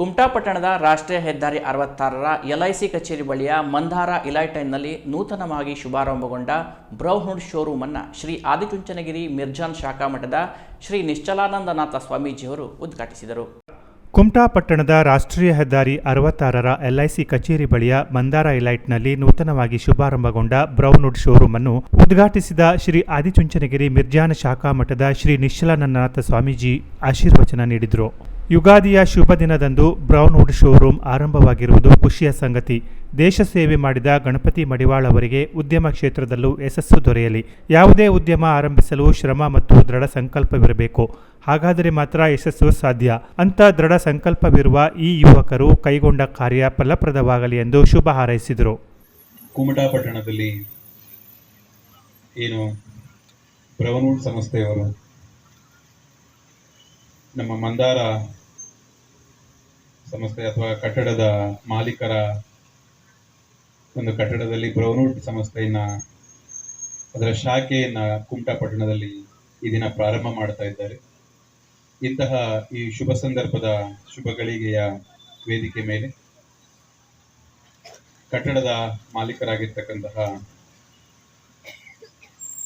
ಕುಮಟಾ ಪಟ್ಟಣದ ರಾಷ್ಟ್ರೀಯ ಹೆದ್ದಾರಿ ಅರವತ್ತಾರರ ಎಲ್ಐಸಿ ಕಚೇರಿ ಬಳಿಯ ಮಂದಾರ ಇಲೈಟೈನ್ನಲ್ಲಿ ನೂತನವಾಗಿ ಶುಭಾರಂಭಗೊಂಡ ಬ್ರೌನ್ಹುಡ್ ಶೋರೂಮ್ ಅನ್ನು ಶ್ರೀ ಆದಿಚುಂಚನಗಿರಿ ಮಿರ್ಜಾನ್ ಶಾಖಾ ಮಠದ ಶ್ರೀ ನಿಶ್ಚಲಾನಂದನಾಥ ಸ್ವಾಮೀಜಿಯವರು ಉದ್ಘಾಟಿಸಿದರು. ಕುಮಟಾಪಟ್ಟಣದ ರಾಷ್ಟ್ರೀಯ ಹೆದ್ದಾರಿ ಅರವತ್ತಾರರ ಎಲ್ಐಸಿ ಕಚೇರಿ ಬಳಿಯ ಮಂದಾರ ಇಲೈಟ್ನಲ್ಲಿ ನೂತನವಾಗಿ ಶುಭಾರಂಭಗೊಂಡ ಬ್ರೌನ್ವುಡ್ ಶೋರೂಮ್ ಅನ್ನು ಉದ್ಘಾಟಿಸಿದ ಶ್ರೀ ಆದಿಚುಂಚನಗಿರಿ ಮಿರ್ಜಾನ ಶಾಖಾ ಮಠದ ಶ್ರೀ ನಿಶ್ಚಲಾನಂದನಾಥ ಸ್ವಾಮೀಜಿ ಆಶೀರ್ವಚನ ನೀಡಿದರು. ಯುಗಾದಿಯ ಶುಭ ದಿನದಂದು ಬ್ರೌನ್ವುಡ್ ಶೋರೂಮ್ ಆರಂಭವಾಗಿರುವುದು ಖುಷಿಯ ಸಂಗತಿ. ದೇಶ ಸೇವೆ ಮಾಡಿದ ಗಣಪತಿ ಮಡಿವಾಳ್ ಅವರಿಗೆ ಉದ್ಯಮ ಕ್ಷೇತ್ರದಲ್ಲೂ ಯಶಸ್ಸು ದೊರೆಯಲಿ. ಯಾವುದೇ ಉದ್ಯಮ ಆರಂಭಿಸಲು ಶ್ರಮ ಮತ್ತು ದೃಢ ಸಂಕಲ್ಪವಿರಬೇಕು. ಹಾಗಾದರೆ ಮಾತ್ರ ಯಶಸ್ಸು ಸಾಧ್ಯ. ಅಂತ ದೃಢ ಸಂಕಲ್ಪವಿರುವ ಈ ಯುವಕರು ಕೈಗೊಂಡ ಕಾರ್ಯ ಫಲಪ್ರದವಾಗಲಿ ಎಂದು ಶುಭ ಹಾರೈಸಿದರು. ಕುಮಟಾಪಟ್ಟಣದಲ್ಲಿ ಏನು ಸಂಸ್ಥೆಯವರು ನಮ್ಮ ಮಂದಾರ ಸಂಸ್ಥೆ ಅಥವಾ ಕಟ್ಟಡದ ಮಾಲೀಕರ ಒಂದು ಕಟ್ಟಡದಲ್ಲಿ ಬ್ರೌನ್ವುಡ್ ಸಂಸ್ಥೆಯನ್ನ ಅದರ ಶಾಖೆಯನ್ನ ಕುಮಟಾ ಪಟ್ಟಣದಲ್ಲಿ ಈ ದಿನ ಪ್ರಾರಂಭ ಮಾಡ್ತಾ ಇದ್ದಾರೆ. ಇಂತಹ ಈ ಶುಭ ಸಂದರ್ಭದ ಶುಭ ಗಳಿಗೆಯ ವೇದಿಕೆ ಮೇಲೆ ಕಟ್ಟಡದ ಮಾಲೀಕರಾಗಿರ್ತಕ್ಕಂತಹ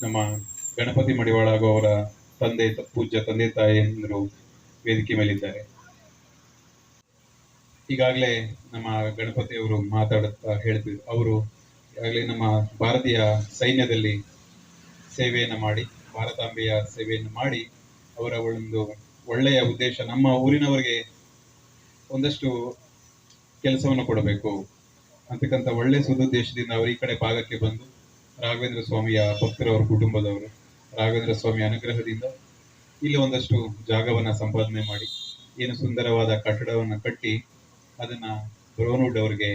ನಮ್ಮ ಗಣಪತಿ ಮಡಿವಾಳ ಹಾಗೂ ಅವರ ತಂದೆ, ಪೂಜ್ಯ ತಂದೆ ತಾಯಿಯಂದರು ವೇದಿಕೆ ಮೇಲಿದ್ದಾರೆ. ಈಗಾಗಲೇ ನಮ್ಮ ಗಣಪತಿಯವರು ಮಾತಾಡುತ್ತಾ ಹೇಳ್ತಿದ್ರು. ಅವರು ಈಗಾಗಲೇ ನಮ್ಮ ಭಾರತೀಯ ಸೈನ್ಯದಲ್ಲಿ ಸೇವೆಯನ್ನು ಮಾಡಿ, ಭಾರತಾಂಬೆಯ ಸೇವೆಯನ್ನು ಮಾಡಿ ಅವರ ಒಂದು ಒಳ್ಳೆಯ ಉದ್ದೇಶ ನಮ್ಮ ಊರಿನವರಿಗೆ ಒಂದಷ್ಟು ಕೆಲಸವನ್ನು ಕೊಡಬೇಕು. ಅಂತಕ್ಕಂಥ ಒಳ್ಳೆಯ ಸದುದ್ದೇಶದಿಂದ ಅವರು ಈ ಕಡೆ ಭಾಗಕ್ಕೆ ಬಂದು ರಾಘವೇಂದ್ರ ಸ್ವಾಮಿಯ ಭಕ್ತರವರ ಕುಟುಂಬದವರು, ರಾಘವೇಂದ್ರ ಸ್ವಾಮಿ ಅನುಗ್ರಹದಿಂದ ಇಲ್ಲಿ ಒಂದಷ್ಟು ಜಾಗವನ್ನ ಸಂಪಾದನೆ ಮಾಡಿ, ಏನು ಸುಂದರವಾದ ಕಟ್ಟಡವನ್ನ ಕಟ್ಟಿ ಅದನ್ನ ಬ್ರೋನ್ವುಡ್ ಅವರಿಗೆ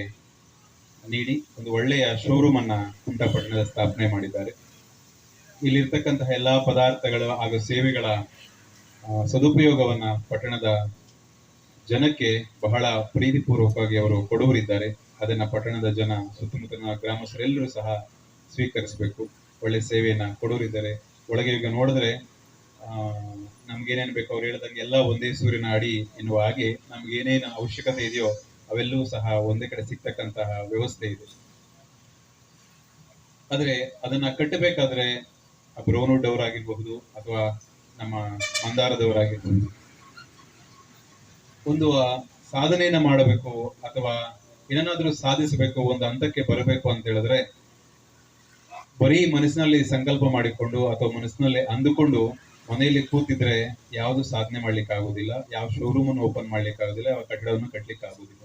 ನೀಡಿ ಒಂದು ಒಳ್ಳೆಯ ಶೋರೂಮ್ ಅನ್ನ ಕುಂಟಪಟ್ಟಣದ ಸ್ಥಾಪನೆ ಮಾಡಿದ್ದಾರೆ. ಇಲ್ಲಿರ್ತಕ್ಕಂತಹ ಎಲ್ಲಾ ಪದಾರ್ಥಗಳ ಹಾಗೂ ಸೇವೆಗಳ ಸದುಪಯೋಗವನ್ನ ಪಟ್ಟಣದ ಜನಕ್ಕೆ ಬಹಳ ಪ್ರೀತಿಪೂರ್ವಕವಾಗಿ ಅವರು ಕೊಡುವರಿದ್ದಾರೆ ಅದನ್ನ ಪಟ್ಟಣದ ಜನ, ಸುತ್ತಮುತ್ತಲಿನ ಗ್ರಾಮಸ್ಥರೆಲ್ಲರೂ ಸಹ ಸ್ವೀಕರಿಸಬೇಕು. ಒಳ್ಳೆ ಸೇವೆಯನ್ನ ಕೊಡುವರಿದ್ದಾರೆ ಒಳಗೆ ಈಗ ನೋಡಿದ್ರೆ ನಮ್ಗೇನೇನು ಬೇಕು ಅವ್ರು ಹೇಳ್ದಂಗೆ ಎಲ್ಲ ಒಂದೇ ಸೂರ್ಯನ ಅಡಿ ಎನ್ನುವ ಹಾಗೆ ನಮ್ಗೆ ಏನೇನು ಅವಶ್ಯಕತೆ ಇದೆಯೋ ಅವೆಲ್ಲವೂ ಸಹ ಒಂದೇ ಕಡೆ ಸಿಗ್ತಕ್ಕಂತಹ ವ್ಯವಸ್ಥೆ ಇದೆ. ಆದ್ರೆ ಅದನ್ನ ಕಟ್ಟಬೇಕಾದ್ರೆ ಬ್ರೋನುಡ್ ಅವರಾಗಿರ್ಬಹುದು ಅಥವಾ ನಮ್ಮ ಮಂದಾರದವರಾಗಿರ್ಬಹುದು. ಒಂದು ಆ, ಸಾಧನೆಯನ್ನ ಮಾಡಬೇಕು ಅಥವಾ ಏನನ್ನಾದ್ರೂ ಸಾಧಿಸಬೇಕು ಒಂದು ಹಂತಕ್ಕೆ ಬರಬೇಕು ಅಂತ ಹೇಳಿದ್ರೆ ಬರೀ ಮನಸ್ಸಿನಲ್ಲಿ ಸಂಕಲ್ಪ ಮಾಡಿಕೊಂಡು ಅಥವಾ ಮನಸ್ಸಿನಲ್ಲಿ ಅಂದುಕೊಂಡು ಮನೆಯಲ್ಲಿ ಕೂತಿದ್ರೆ ಯಾವುದು ಸಾಧನೆ ಮಾಡ್ಲಿಕ್ಕೆ ಆಗುದಿಲ್ಲ ಯಾವ ಶೋರೂಮ್ ಅನ್ನು ಓಪನ್ ಮಾಡ್ಲಿಕ್ಕೆ ಆಗುದಿಲ್ಲ ಯಾವ ಕಟ್ಟಡವನ್ನು ಕಟ್ಲಿಕ್ಕೆ ಆಗುದಿಲ್ಲ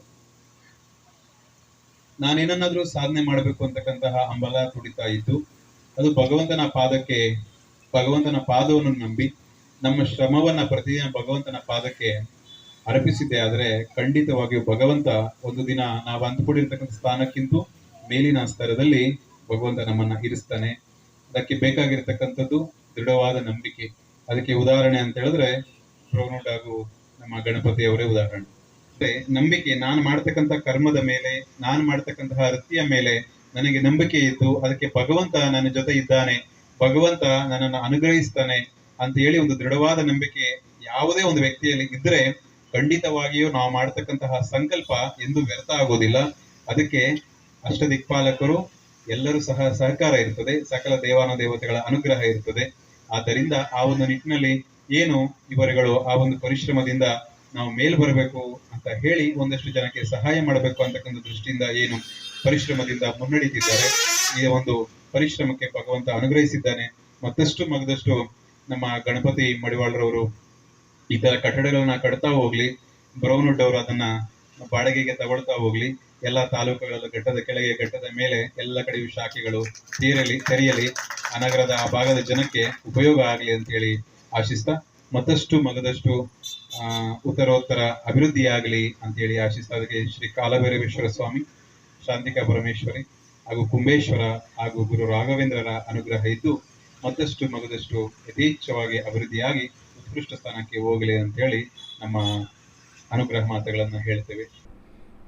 ನಾನೇನನ್ನಾದ್ರೂ ಸಾಧನೆ ಮಾಡಬೇಕು ಅಂತಕ್ಕಂತಹ ಹಂಬಲ ತುಡಿತಾ ಇದ್ದು, ಅದು ಭಗವಂತನ ಪಾದಕ್ಕೆ, ಭಗವಂತನ ಪಾದವನ್ನು ನಂಬಿ, ನಮ್ಮ ಶ್ರಮವನ್ನ ಪ್ರತಿದಿನ ಭಗವಂತನ ಪಾದಕ್ಕೆ ಅರ್ಪಿಸಿದ್ದೆ ಆದ್ರೆ ಖಂಡಿತವಾಗಿಯೂ ಭಗವಂತ ಒಂದು ದಿನ ನಾವು ಅಂದುಕೊಂಡಿರ್ತಕ್ಕಂಥ ಸ್ಥಾನಕ್ಕಿಂತ ಮೇಲಿನ ಸ್ತರದಲ್ಲಿ ಭಗವಂತ ನಮ್ಮನ್ನ ಇರಿಸ್ತಾನೆ. ಅದಕ್ಕೆ ಬೇಕಾಗಿರ್ತಕ್ಕಂಥದ್ದು ದೃಢವಾದ ನಂಬಿಕೆ. ಅದಕ್ಕೆ ಉದಾಹರಣೆ ಅಂತ ಹೇಳಿದ್ರೆ ಹಾಗೂ ನಮ್ಮ ಗಣಪತಿಯವರೇ ಉದಾಹರಣೆ. ನಂಬಿಕೆ, ನಾನು ಮಾಡ್ತಕ್ಕಂಥ ಕರ್ಮದ ಮೇಲೆ, ನಾನು ಮಾಡ್ತಕ್ಕಂತಹ ವೃತ್ತಿಯ ಮೇಲೆ ನನಗೆ ನಂಬಿಕೆ ಇದ್ದು, ಅದಕ್ಕೆ ಭಗವಂತ ನನ್ನ ಜೊತೆ ಇದ್ದಾನೆ, ಭಗವಂತ ನನ್ನನ್ನು ಅನುಗ್ರಹಿಸ್ತಾನೆ ಅಂತ ಹೇಳಿ ಒಂದು ದೃಢವಾದ ನಂಬಿಕೆ ಯಾವುದೇ ಒಂದು ವ್ಯಕ್ತಿಯಲ್ಲಿ ಇದ್ರೆ, ಖಂಡಿತವಾಗಿಯೂ ನಾವು ಮಾಡ್ತಕ್ಕಂತಹ ಸಂಕಲ್ಪ ಎಂದು ವ್ಯರ್ಥ ಆಗೋದಿಲ್ಲ. ಅದಕ್ಕೆ ಅಷ್ಟ ದಿಕ್ಪಾಲಕರು ಎಲ್ಲರೂ ಸಹ ಸಹಕಾರ ಇರ್ತದೆ, ಸಕಲ ದೇವಾನ ದೇವತೆಗಳ ಅನುಗ್ರಹ ಇರ್ತದೆ. ಆದ್ದರಿಂದ ಆ ಒಂದು ನಿಟ್ಟಿನಲ್ಲಿ ಏನು ಇವರುಗಳು ಆ ಒಂದು ಪರಿಶ್ರಮದಿಂದ ನಾವು ಮೇಲ್ ಬರಬೇಕು ಅಂತ ಹೇಳಿ ಒಂದಷ್ಟು ಜನಕ್ಕೆ ಸಹಾಯ ಮಾಡಬೇಕು ಅಂತಕ್ಕಂಥ ದೃಷ್ಟಿಯಿಂದ ಏನು ಪರಿಶ್ರಮದಿಂದ ಮುನ್ನಡೀತಿದ್ದಾರೆ ಈ ಒಂದು ಪರಿಶ್ರಮಕ್ಕೆ ಭಗವಂತ ಅನುಗ್ರಹಿಸಿದ್ದಾನೆ. ಮತ್ತಷ್ಟು ಮಗದಷ್ಟು ನಮ್ಮ ಗಣಪತಿ ಮಡಿವಾಳರವರು ಈ ತರ ಕಟ್ಟಡಗಳನ್ನ ಕಟ್ತಾ ಹೋಗ್ಲಿ ಬ್ರೌನ್ವುಡ್ ಅವರು ಅದನ್ನ ಬಾಡಿಗೆಗೆ ತಗೊಳ್ತಾ ಹೋಗ್ಲಿ, ಎಲ್ಲ ತಾಲೂಕುಗಳಲ್ಲೂ ಘಟ್ಟದ ಕೆಳಗೆ ಘಟ್ಟದ ಮೇಲೆ ಎಲ್ಲ ಕಡೆಯೂ ಶಾಖೆಗಳು ತೀರಲಿ, ತೆರೆಯಲಿ, ಆ ನಗರದ ಆ ಭಾಗದ ಜನಕ್ಕೆ ಉಪಯೋಗ ಆಗಲಿ ಅಂತ ಹೇಳಿ ಆಶಿಸ್ತಾ, ಮತ್ತಷ್ಟು ಮಗದಷ್ಟು ಉತ್ತರೋತ್ತರ ಅಭಿವೃದ್ಧಿಯಾಗಲಿ ಅಂತೇಳಿ ಆಶಿಸ್ತಾ, ಅದಕ್ಕೆ ಶ್ರೀ ಕಾಲಭೈರವೇಶ್ವರ ಸ್ವಾಮಿ, ಶಾಂತಿಕಾ ಪರಮೇಶ್ವರಿ ಹಾಗೂ ಕುಂಬೇಶ್ವರ ಹಾಗೂ ಗುರು ರಾಘವೇಂದ್ರರ ಅನುಗ್ರಹ ಇದ್ದು, ಮತ್ತಷ್ಟು ಮಗದಷ್ಟು ಯಥೇಚ್ಛವಾಗಿ ಅಭಿವೃದ್ಧಿಯಾಗಿ ಉತ್ಕೃಷ್ಟ ಸ್ಥಾನಕ್ಕೆ ಹೋಗಲಿ ಅಂತ ಹೇಳಿ ನಮ್ಮ ಅನುಗ್ರಹ ಮಾತುಗಳನ್ನು ಹೇಳ್ತೇವೆ.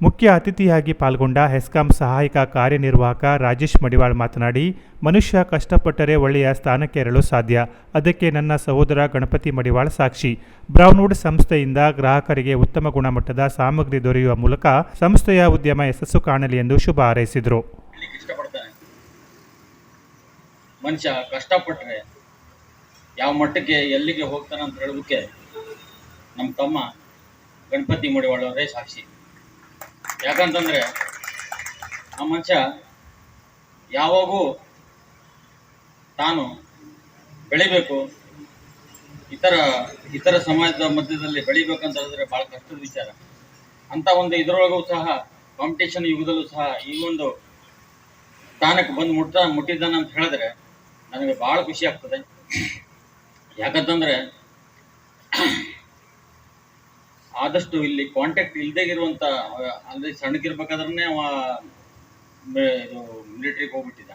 ಮುಖ್ಯ ಅತಿಥಿಯಾಗಿ ಪಾಲ್ಗೊಂಡ ಹೆಸ್ಕಾಂ ಸಹಾಯಕ ಕಾರ್ಯನಿರ್ವಾಹಕ ರಾಜೇಶ್ ಮಡಿವಾಳ್ ಮಾತನಾಡಿ ಮನುಷ್ಯ ಕಷ್ಟಪಟ್ಟರೆ ಒಳ್ಳೆಯ ಸ್ಥಾನಕ್ಕೇರಲು ಸಾಧ್ಯ. ಅದಕ್ಕೆ ನನ್ನ ಸಹೋದರ ಗಣಪತಿ ಮಡಿವಾಳ್ ಸಾಕ್ಷಿ. ಬ್ರೌನ್ವುಡ್ ಸಂಸ್ಥೆಯಿಂದ ಗ್ರಾಹಕರಿಗೆ ಉತ್ತಮ ಗುಣಮಟ್ಟದ ಸಾಮಗ್ರಿ ದೊರೆಯುವ ಮೂಲಕ ಸಂಸ್ಥೆಯ ಉದ್ಯಮ ಯಶಸ್ಸು ಕಾಣಲಿ ಎಂದು ಶುಭ ಹಾರೈಸಿದರು. ಮನುಷ್ಯ ಕಷ್ಟಪಟ್ಟರೆ ಯಾವ ಮಟ್ಟಕ್ಕೆ ಎಲ್ಲಿಗೆ ಹೋಗ್ತಾನೆ ಅಂತ ಹೇಳೋದಕ್ಕೆ ನಮ್ಮ ತಮ್ಮ ಗಣಪತಿ ಮುಡಿವಾಳವರೇ ಸಾಕ್ಷಿ. ಯಾಕಂತಂದ್ರೆ ಆ ಮನುಷ್ಯ ಯಾವಾಗೂ ತಾನು ಬೆಳಿಬೇಕು. ಇತರ ಇತರ ಸಮಾಜದ ಮಧ್ಯದಲ್ಲಿ ಬೆಳಿಬೇಕಂತ ಹೇಳಿದ್ರೆ ಭಾಳ ಕಷ್ಟದ ವಿಚಾರ. ಅಂತ ಒಂದು ಇದರೊಳಗೂ ಸಹ ಕಾಂಪಿಟೇಷನ್ ಯುಗದಲ್ಲೂ ಸಹ ಈ ಒಂದು ಸ್ಥಾನಕ್ಕೆ ಬಂದು ಮುಟ್ಟ ಮುಟ್ಟಿದ್ದಾನೆ ಅಂತ ಹೇಳಿದ್ರೆ ನನಗೆ ಭಾಳ ಖುಷಿ ಆಗ್ತದೆ. ಯಾಕಂತಂದ್ರೆ ಆದಷ್ಟು ಇಲ್ಲಿ ಕಾಂಟ್ಯಾಕ್ಟ್ ಇಲ್ಲದೆ ಇರುವಂತ ಅಂದ್ರೆ ಸಣ್ಣಗಿರ್ಬೇಕಾದ್ರೆ ಅವ ಇದು ಮಿಲಿಟ್ರಿಗೆ ಹೋಗ್ಬಿಟ್ಟಿದ್ದ.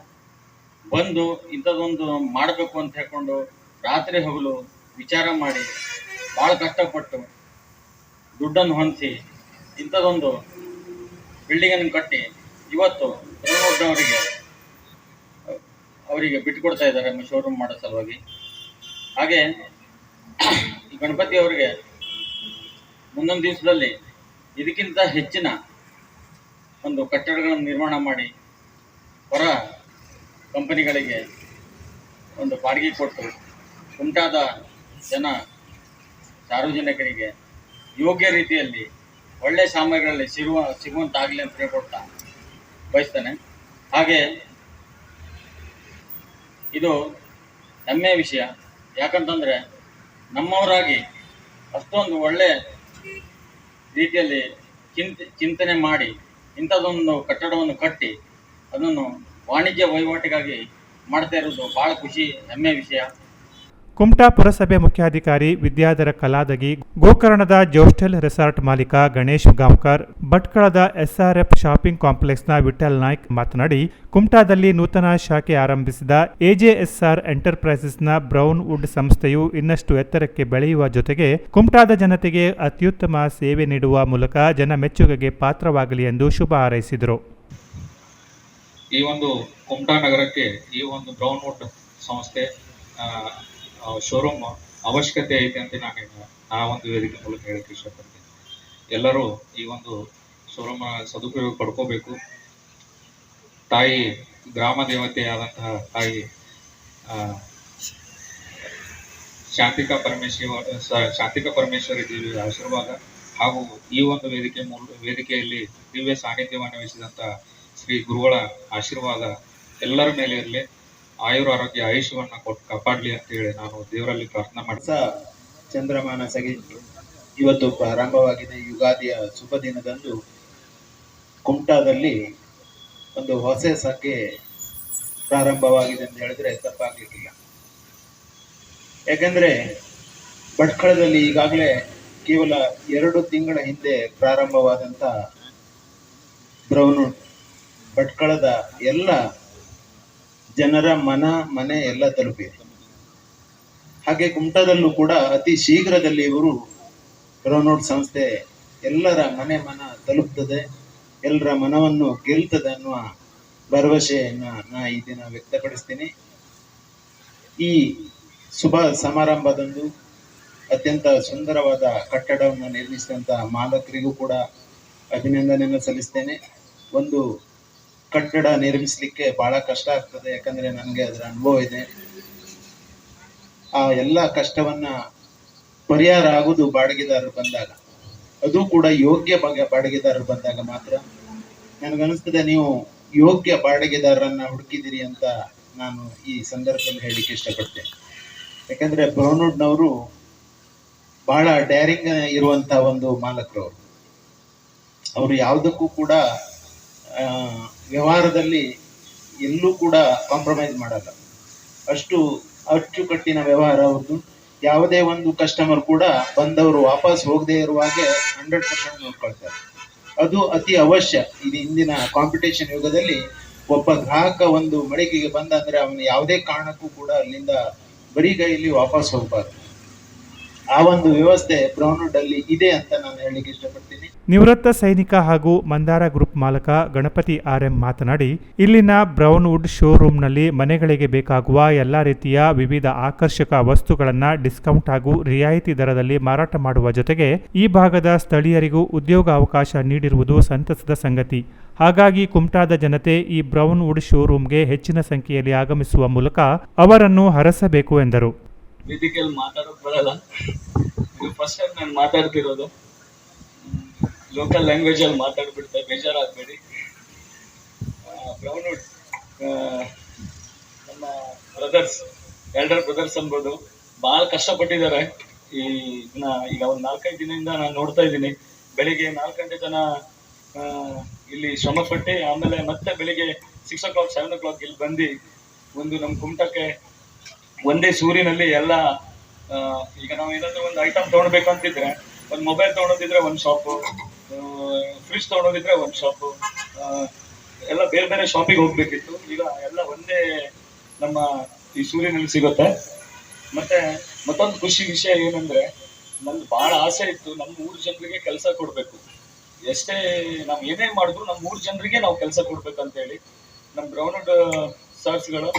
ಬಂದು ಇಂಥದ್ದೊಂದು ಮಾಡಬೇಕು ಅಂತ ಹೇಳ್ಕೊಂಡು ರಾತ್ರಿ ಹಗಲು ವಿಚಾರ ಮಾಡಿ ಭಾಳ ಕಷ್ಟಪಟ್ಟು ದುಡ್ಡನ್ನು ಹೊಂದಿಸಿ ಇಂಥದ್ದೊಂದು ಬಿಲ್ಡಿಂಗನ್ನು ಕಟ್ಟಿ ಇವತ್ತು ಅವರಿಗೆ ಅವರಿಗೆ ಬಿಟ್ಟುಕೊಡ್ತಾ ಇದ್ದಾರೆ ಶೋರೂಮ್ ಮಾಡೋ ಸಲುವಾಗಿ. ಹಾಗೆ ಗಣಪತಿ ಅವರಿಗೆ ಮುಂದೊಂದು ದಿವಸದಲ್ಲಿ ಇದಕ್ಕಿಂತ ಹೆಚ್ಚಿನ ಒಂದು ಕಟ್ಟಡಗಳನ್ನು ನಿರ್ಮಾಣ ಮಾಡಿ ಹೊರ ಕಂಪನಿಗಳಿಗೆ ಒಂದು ಬಾಡಿಗೆ ಕೊಟ್ಟು ಉಂಟಾದ ಜನ ಸಾರ್ವಜನಿಕರಿಗೆ ಯೋಗ್ಯ ರೀತಿಯಲ್ಲಿ ಒಳ್ಳೆಯ ಸಾಮಗ್ರಿಗಳಲ್ಲಿ ಸಿಗುವ ಸಿಗುವಂತಾಗಲಿ ಅಂತ ಹೇಳ್ಕೊಡ್ತಾ ಬಯಸ್ತೇನೆ. ಹಾಗೆ ಇದು ಹೆಮ್ಮೆಯ ವಿಷಯ. ಯಾಕಂತಂದರೆ ನಮ್ಮವರಾಗಿ ಅಷ್ಟೊಂದು ಒಳ್ಳೆ ರೀತಿಯಲ್ಲಿ ಚಿಂತೆ, ಚಿಂತನೆ ಮಾಡಿ ಇಂಥದ್ದೊಂದು ಕಟ್ಟಡವನ್ನು ಕಟ್ಟಿ ಅದನ್ನು ವಾಣಿಜ್ಯ ವಹಿವಾಟಿಗಾಗಿ ಮಾಡ್ತಾ ಇರೋದು ಭಾಳ ಖುಷಿ, ಹೆಮ್ಮೆಯ ವಿಷಯ. ಕುಮಟಾ ಪುರಸಭೆ ಮುಖ್ಯಾಧಿಕಾರಿ ವಿದ್ಯಾಧರ ಕಲಾದಗಿ, ಗೋಕರ್ಣದ ಜೋಸ್ಟೆಲ್ ರೆಸಾರ್ಟ್ ಮಾಲೀಕ ಗಣೇಶ್ ಗಾಂವ್ಕರ್, ಭಟ್ಕಳದ ಎಸ್ಆರ್ಎಫ್ ಶಾಪಿಂಗ್ ಕಾಂಪ್ಲೆಕ್ಸ್ನ ವಿಠಲ್ ನಾಯ್ಕ್ ಮಾತನಾಡಿ, ಕುಮಟಾದಲ್ಲಿ ನೂತನ ಶಾಖೆ ಆರಂಭಿಸಿದ ಎಜೆಎಸ್ಆರ್ ಎಂಟರ್ಪ್ರೈಸಸ್ನ ಬ್ರೌನ್ ವುಡ್ ಸಂಸ್ಥೆಯು ಇನ್ನಷ್ಟು ಎತ್ತರಕ್ಕೆ ಬೆಳೆಯುವ ಜೊತೆಗೆ ಕುಮಟಾದ ಜನತೆಗೆ ಅತ್ಯುತ್ತಮ ಸೇವೆ ನೀಡುವ ಮೂಲಕ ಜನ ಮೆಚ್ಚುಗೆಗೆ ಪಾತ್ರವಾಗಲಿ ಎಂದು ಶುಭ ಹಾರೈಸಿದರು. ಈ ಒಂದು ಕುಮಟಾ ನಗರಕ್ಕೆ ಈ ಒಂದು ಬ್ರೌನ್ ಸಂಸ್ಥೆ ಶೋರೂಮ್ ಅವಶ್ಯಕತೆ ಐತೆ ಅಂತ ನಾನು ಆ ಒಂದು ವೇದಿಕೆ ಮೂಲಕ ಹೇಳಕ್ಕೆ ಇಷ್ಟಪಡ್ತೀನಿ. ಎಲ್ಲರೂ ಈ ಒಂದು ಶೋರೂಮ್ ಸದುಪಯೋಗ ಪಡ್ಕೋಬೇಕು. ತಾಯಿ ಗ್ರಾಮ ದೇವತೆಯಾದಂತಹ ತಾಯಿ ಶಾಂತಿಕಾ ಪರಮೇಶ್ವರ ಶಾಂತಿಕಾ ಪರಮೇಶ್ವರಿ ದೇವಿಯ ಆಶೀರ್ವಾದ ಹಾಗೂ ಈ ಒಂದು ವೇದಿಕೆ ಮೂಲ, ವೇದಿಕೆಯಲ್ಲಿ ದಿವ್ಯ ಸಾನ್ನಿಧ್ಯವನ್ನು ವಹಿಸಿದಂತಹ ಶ್ರೀ ಗುರುಗಳ ಆಶೀರ್ವಾದ ಎಲ್ಲರ ಮೇಲೆ ಇರಲಿ. ಆಯುರ ಆರೋಗ್ಯ ಆಯುಷ್ಯವನ್ನ ಕೊಟ್ಟು ಕಾಪಾಡ್ಲಿ ಅಂತ ಹೇಳಿ ನಾನು ದೇವರಲ್ಲಿ ಪ್ರಾರ್ಥನೆ ಮಾಡಿ ಚಂದ್ರಮಾನ ಸಗಿಟ್ಟು ಇವತ್ತು ಪ್ರಾರಂಭವಾಗಿದೆ ಯುಗಾದಿಯ ಶುಭ ದಿನದಂದು. ಕುಮಟಾದಲ್ಲಿ ಒಂದು ಹೊಸ ಸಂಖ್ಯೆ ಪ್ರಾರಂಭವಾಗಿದೆ ಅಂತ ಹೇಳಿದ್ರೆ ತಪ್ಪಾಗ್ಲಿಕ್ಕಿಲ್ಲ. ಯಾಕಂದ್ರೆ ಭಟ್ಕಳದಲ್ಲಿ ಈಗಾಗಲೇ ಕೇವಲ ಎರಡು ತಿಂಗಳ ಹಿಂದೆ ಪ್ರಾರಂಭವಾದಂತ ಬ್ರೌನ್ ಭಟ್ಕಳದ ಎಲ್ಲ ಜನರ ಮನ, ಮನೆ ಎಲ್ಲ ತಲುಪಿದೆ ಹಾಗೆ ಕುಮಟಾದಲ್ಲೂ ಕೂಡ ಅತಿ ಶೀಘ್ರದಲ್ಲಿ ಇವರು ಬ್ರೌನ್ವುಡ್ ಸಂಸ್ಥೆ ಎಲ್ಲರ ಮನೆ, ಮನ ತಲುಪ್ತದೆ, ಎಲ್ಲರ ಮನವನ್ನು ಗೆಲ್ತದೆ ಅನ್ನುವ ಭರವಸೆಯನ್ನು ನಾ ಈ ದಿನ ವ್ಯಕ್ತಪಡಿಸ್ತೀನಿ. ಈ ಶುಭ ಸಮಾರಂಭದಂದು ಅತ್ಯಂತ ಸುಂದರವಾದ ಕಟ್ಟಡವನ್ನು ನಿರ್ಮಿಸಿದಂತಹ ಮಾಲಕರಿಗೂ ಕೂಡ ಅಭಿನಂದನೆಯನ್ನು ಸಲ್ಲಿಸ್ತೇನೆ. ಒಂದು ಕಟ್ಟಡ ನಿರ್ಮಿಸಲಿಕ್ಕೆ ಬಹಳ ಕಷ್ಟ ಆಗ್ತದೆ, ಯಾಕಂದ್ರೆ ನನಗೆ ಅದರ ಅನುಭವ ಇದೆ. ಆ ಎಲ್ಲ ಕಷ್ಟವನ್ನ ಪರಿಹಾರ ಆಗುವುದು ಬಾಡಿಗೆದಾರರು ಬಂದಾಗ. ಅದು ಕೂಡ ಯೋಗ್ಯ ಬಗೆ ಬಾಡಿಗೆದಾರರು ಬಂದಾಗ ಮಾತ್ರ. ನನಗನ್ನಿಸ್ತದೆ, ನೀವು ಯೋಗ್ಯ ಬಾಡಿಗೆದಾರರನ್ನ ಹುಡುಕಿದಿರಿ ಅಂತ ನಾನು ಈ ಸಂದರ್ಭದಲ್ಲಿ ಹೇಳಲಿಕ್ಕೆ ಇಷ್ಟಪಡ್ತೇನೆ. ಯಾಕಂದ್ರೆ ಬ್ರೌನ್ವುಡ್ನವರು ಬಹಳ ಡ್ಯಾರಿಂಗ್ ಇರುವಂತಹ ಒಂದು ಮಾಲಕರು ಅವರು. ಯಾವುದಕ್ಕೂ ಕೂಡ ವ್ಯವಹಾರದಲ್ಲಿ ಎಲ್ಲೂ ಕೂಡ ಕಾಂಪ್ರಮೈಸ್ ಮಾಡಲ್ಲ. ಅಷ್ಟು ಅಚ್ಚುಕಟ್ಟಿನ ವ್ಯವಹಾರ ಅವ್ರದ್ದು ಯಾವುದೇ ಒಂದು ಕಸ್ಟಮರ್ ಕೂಡ ಬಂದವರು ವಾಪಸ್ ಹೋಗದೇ ಇರುವ ಹಾಗೆ ಹಂಡ್ರೆಡ್ ಪರ್ಸೆಂಟ್ ನೋಡ್ಕೊಳ್ತಾರೆ. ಅದು ಅತಿ ಅವಶ್ಯ. ಇದು ಇಂದಿನ ಕಾಂಪಿಟೇಷನ್ ಯುಗದಲ್ಲಿ ಒಬ್ಬ ಗ್ರಾಹಕ ಒಂದು ಮಳಿಗೆಗೆ ಬಂದ ಅಂದ್ರೆ ಅವನು ಯಾವುದೇ ಕಾರಣಕ್ಕೂ ಕೂಡ ಅಲ್ಲಿಂದ ಬರಿಗೈಯಲ್ಲಿ ವಾಪಸ್ ಹೋಗ್ಬಾರ್ದು. ಆ ಒಂದು ವ್ಯವಸ್ಥೆ ಬ್ರೌನ್ವುಡ್ ಅಲ್ಲಿ ಇದೆ ಅಂತ ನಾನು ಹೇಳಲಿಕ್ಕೆ ಇಷ್ಟಪಡ್ತೀನಿ. ನಿವೃತ್ತ ಸೈನಿಕ ಹಾಗೂ ಮಂದಾರ ಗ್ರೂಪ್ ಮಾಲಕ ಗಣಪತಿ ಆರ್ ಎಂ ಮಾತನಾಡಿ, ಇಲ್ಲಿನ ಬ್ರೌನ್ವುಡ್ ಶೋರೂಮ್ನಲ್ಲಿ ಮನೆಗಳಿಗೆ ಬೇಕಾಗುವ ಎಲ್ಲ ರೀತಿಯ ವಿವಿಧ ಆಕರ್ಷಕ ವಸ್ತುಗಳನ್ನು ಡಿಸ್ಕೌಂಟ್ ಹಾಗೂ ರಿಯಾಯಿತಿ ದರದಲ್ಲಿ ಮಾರಾಟ ಮಾಡುವ ಜೊತೆಗೆ ಈ ಭಾಗದ ಸ್ಥಳೀಯರಿಗೂ ಉದ್ಯೋಗ ಅವಕಾಶ ನೀಡಿರುವುದು ಸಂತಸದ ಸಂಗತಿ. ಹಾಗಾಗಿ ಕುಮಟಾದ ಜನತೆ ಈ ಬ್ರೌನ್ವುಡ್ ಶೋರೂಮ್ಗೆ ಹೆಚ್ಚಿನ ಸಂಖ್ಯೆಯಲ್ಲಿ ಆಗಮಿಸುವ ಮೂಲಕ ಅವರನ್ನು ಹರಸಬೇಕು ಎಂದರು. ವೇದಿಕೆಯಲ್ಲಿ ಮಾತಾಡೋಕ್ ಬರಲ್ಲ. ಇದು ಫಸ್ಟ್ ಟೈಮ್ ನಾನು ಮಾತಾಡ್ತಿರೋದು. ಲೋಕಲ್ ಲ್ಯಾಂಗ್ವೇಜ್ ಅಲ್ಲಿ ಮಾತಾಡ್ಬಿಡ್ತೆ ಬೇಜಾರಾಗಬೇಡಿ. ಬ್ರೌನ್ವುಡ್ ನಮ್ಮ ಬ್ರದರ್ಸ್ ಎಲ್ಡರ್ ಬ್ರದರ್ಸ್ ಅನ್ಬೋದು ಭಾಳ ಕಷ್ಟಪಟ್ಟಿದ್ದಾರೆ. ಈ ಇದನ್ನ ಈಗ ಒಂದು ನಾಲ್ಕೈದು ದಿನದಿಂದ ನಾನು ನೋಡ್ತಾ ಇದ್ದೀನಿ. ಬೆಳಿಗ್ಗೆ ನಾಲ್ಕು ಗಂಟೆ ತನ ಇಲ್ಲಿ ಶ್ರಮ ಪಟ್ಟು ಆಮೇಲೆ ಮತ್ತೆ ಬೆಳಿಗ್ಗೆ six o'clock seven o'clock ಇಲ್ಲಿ ಬಂದು, ಒಂದು ನಮ್ಮ ಕುಮಟಕ್ಕೆ ಒಂದೇ ಸೂರಿನಲ್ಲಿ ಎಲ್ಲ ಈಗ ನಾವು ಏನಾದ್ರೂ ಒಂದು ಐಟಮ್ ತಗೊಳ್ಬೇಕು ಅಂತಿದ್ರೆ ಒಂದು ಮೊಬೈಲ್ ತಗೊಳೋದಿದ್ರೆ ಒಂದು ಶಾಪು ಫ್ರಿಜ್ ತಗೊಳೋದಿದ್ರೆ ಒಂದು ಶಾಪು ಎಲ್ಲ ಬೇರೆ ಬೇರೆ ಶಾಪಿಗೆ ಹೋಗ್ಬೇಕಿತ್ತು. ಈಗ ಎಲ್ಲ ಒಂದೇ ನಮ್ಮ ಈ ಸೂರಿನಲ್ಲಿ ಸಿಗುತ್ತೆ. ಮತ್ತೆ ಮತ್ತೊಂದು ಖುಷಿ ವಿಷಯ ಏನಂದ್ರೆ, ನಂದು ಬಹಳ ಆಸೆ ಇತ್ತು. ನಮ್ಮ ಊರು ಜನರಿಗೆ ಕೆಲಸ ಕೊಡ್ಬೇಕು. ಎಷ್ಟೇ ನಾವು ಏನೇ ಮಾಡಿದ್ರು ನಮ್ಮ ಊರು ಜನರಿಗೆ ನಾವು ಕೆಲಸ ಕೊಡ್ಬೇಕಂತ ಹೇಳಿ ನಮ್ಮ ಗ್ರೌಂಡ್ ಸರ್ಸ್ಗಳು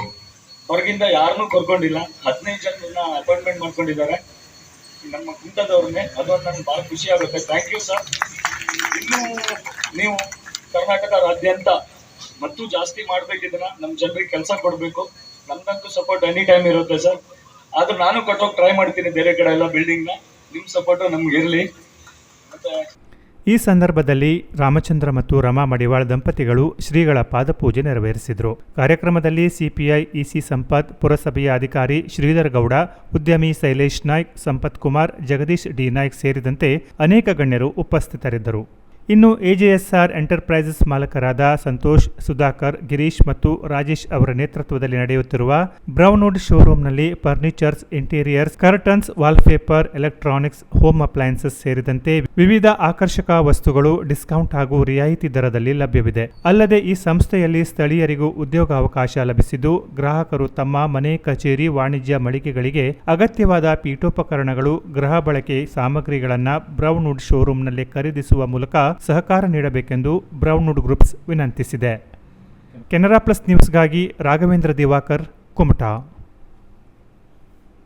ಹೊರಗಿಂದ ಯಾರನ್ನೂ ಕರ್ಕೊಂಡಿಲ್ಲ. ಹದಿನೈದು ಜನರನ್ನ ಅಪಾಯಿಂಟ್ಮೆಂಟ್ ಮಾಡ್ಕೊಂಡಿದ್ದಾರೆ. ನಮ್ಮ ಕುಂಟದವ್ರನ್ನೇ ಅದೊಂದು ನನಗೆ ಭಾಳ ಖುಷಿ ಆಗುತ್ತೆ. ಥ್ಯಾಂಕ್ ಯು ಸರ್ ಇನ್ನೂ ನೀವು ಕರ್ನಾಟಕ ಅಂತ ಮತ್ತು ಜಾಸ್ತಿ ಮಾಡ್ಬೇಕಿದ್ದನ್ನ ನಮ್ಮ ಜನರಿಗೆ ಕೆಲಸ ಕೊಡಬೇಕು. ನಮ್ದಂತೂ ಸಪೋರ್ಟ್ ಎನಿ ಟೈಮ್ ಇರುತ್ತೆ ಸರ್ ಆದ್ರೂ ನಾನು ಕಟ್ಟೋಕೆ ಟ್ರೈ ಮಾಡ್ತೀನಿ ಬೇರೆ ಕಡೆ ಎಲ್ಲ ಬಿಲ್ಡಿಂಗ್ನ ನಿಮ್ಮ ಸಪೋರ್ಟು ನಮ್ಗೆ ಇರಲಿ. ಮತ್ತೆ ಈ ಸಂದರ್ಭದಲ್ಲಿ ರಾಮಚಂದ್ರ ಮತ್ತು ರಮಾ ಮಡಿವಾಳ್ ದಂಪತಿಗಳು ಶ್ರೀಗಳ ಪಾದಪೂಜೆ ನೆರವೇರಿಸಿದರು. ಕಾರ್ಯಕ್ರಮದಲ್ಲಿ ಸಿಪಿಐ, ಇಸಿ ಸಂಪತ್, ಪುರಸಭೆಯ ಅಧಿಕಾರಿ ಶ್ರೀಧರ್ ಗೌಡ, ಉದ್ಯಮಿ ಶೈಲೇಶ್ ನಾಯ್ಕ್, ಸಂಪತ್ ಕುಮಾರ್, ಜಗದೀಶ್ ಡಿ ನಾಯ್ಕ್ ಸೇರಿದಂತೆ ಅನೇಕ ಗಣ್ಯರು ಉಪಸ್ಥಿತರಿದ್ದರು. ಇನ್ನು ಎಜೆಎಸ್ಆರ್ ಎಂಟರ್ಪ್ರೈಸಸ್ ಮಾಲಕರಾದ ಸಂತೋಷ್, ಸುಧಾಕರ್, ಗಿರೀಶ್ ಮತ್ತು ರಾಜೇಶ್ ಅವರ ನೇತೃತ್ವದಲ್ಲಿ ನಡೆಯುತ್ತಿರುವ Brownwood ಶೋರೂಮ್ನಲ್ಲಿ furnitures, interiors, curtains, wallpaper, electronics, home appliances ಸೇರಿದಂತೆ ವಿವಿಧ ಆಕರ್ಷಕ ವಸ್ತುಗಳು ಡಿಸ್ಕೌಂಟ್ ಹಾಗೂ ರಿಯಾಯಿತಿ ದರದಲ್ಲಿ ಲಭ್ಯವಿದೆ. ಅಲ್ಲದೆ ಈ ಸಂಸ್ಥೆಯಲ್ಲಿ ಸ್ಥಳೀಯರಿಗೂ ಉದ್ಯೋಗಾವಕಾಶ ಲಭಿಸಿದ್ದು, ಗ್ರಾಹಕರು ತಮ್ಮ ಮನೆ, ಕಚೇರಿ, ವಾಣಿಜ್ಯ ಮಳಿಗೆಗಳಿಗೆ ಅಗತ್ಯವಾದ ಪೀಠೋಪಕರಣಗಳು, ಗೃಹ ಬಳಕೆ ಸಾಮಗ್ರಿಗಳನ್ನು ಬ್ರೌನ್ವುಡ್ ಶೋರೂಮ್ನಲ್ಲಿ ಖರೀದಿಸುವ ಮೂಲಕ ಸಹಕಾರ ನೀಡಬೇಕೆಂದು ಬ್ರೌನ್ವುಡ್ ಗ್ರೂಪ್ಸ್ ವಿನಂತಿಸಿದೆ. ಕೆನರಾ ಪ್ಲಸ್ ನ್ಯೂಸ್ಗಾಗಿ ರಾಘವೇಂದ್ರ ದಿವಾಕರ್ ಕುಮಟಾ.